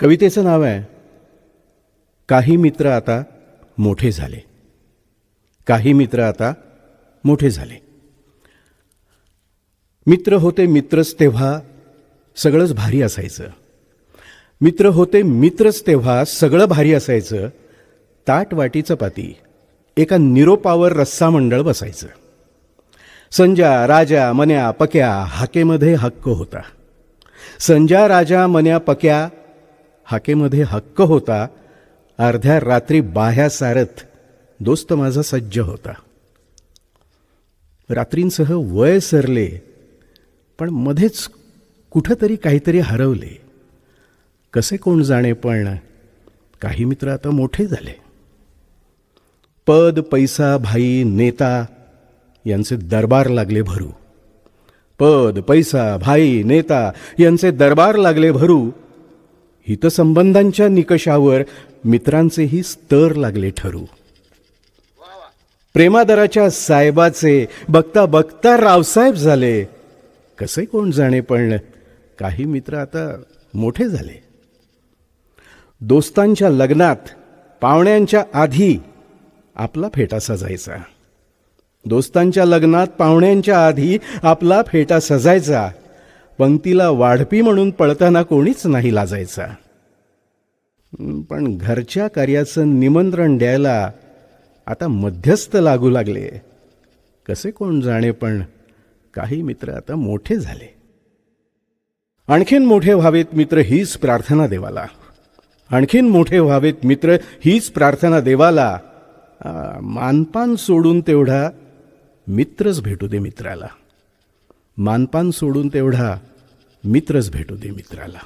कवितेचं नाव आहे काही मित्र आता मोठे झाले. काही मित्र आता मोठे झाले. मित्र होते मित्रच तेव्हा सगळंच भारी असायचं. मित्र होते मित्रच तेव्हा सगळं भारी असायचं. ताट वाटी चपाती एका निरोपावर रस्सा मंडळ बसायचं. संजा राजा मन्या पक्या हाकेमध्ये हक्क होता. संजा राजा मन्या पक्या हाकेमध्ये हक्क होता अर्ध्या रात्री बाह्या सारत दोस्त माझा सज्ज होता. रात्रींसह वय सरले पण मध्येच कुठंतरी काहीतरी हरवले. कसे कोण जाणे पण काही मित्र आता मोठे झाले. पद पैसा भाई नेता यांचे दरबार लागले भरू. पद पैसा भाई नेता यांचे दरबार लागले भरू. हितसंबंधांच्या निकषावर मित्रांचेही स्तर लागले ठरू. प्रेमादराच्या साहेबाचे बघता बघता रावसाहेब झाले. कसे कोण जाणे पण काही मित्र आता मोठे झाले. दोस्तांच्या लग्नात पाहुण्यांच्या आधी आपला फेटा सजायचा. दोस्तांच्या लग्नात पाहुण्यांच्या आधी आपला फेटा सजायचा. पंक्तीला वाढपी म्हणून पळताना कोणीच नाही लाजायचा. पण घरच्या कार्याचं निमंत्रण द्यायला आता मध्यस्थ लागू लागले. कसे कोण जाणे पण काही मित्र आता मोठे झाले. आणखीन मोठे व्हावेत मित्र हीच प्रार्थना देवाला. आणखीन मोठे व्हावेत मित्र हीच प्रार्थना देवाला. मानपान सोडून तेवढा मित्रच भेटू दे मित्राला. मानपान सोडून तेवढा मित्रच भेटू दे मित्राला.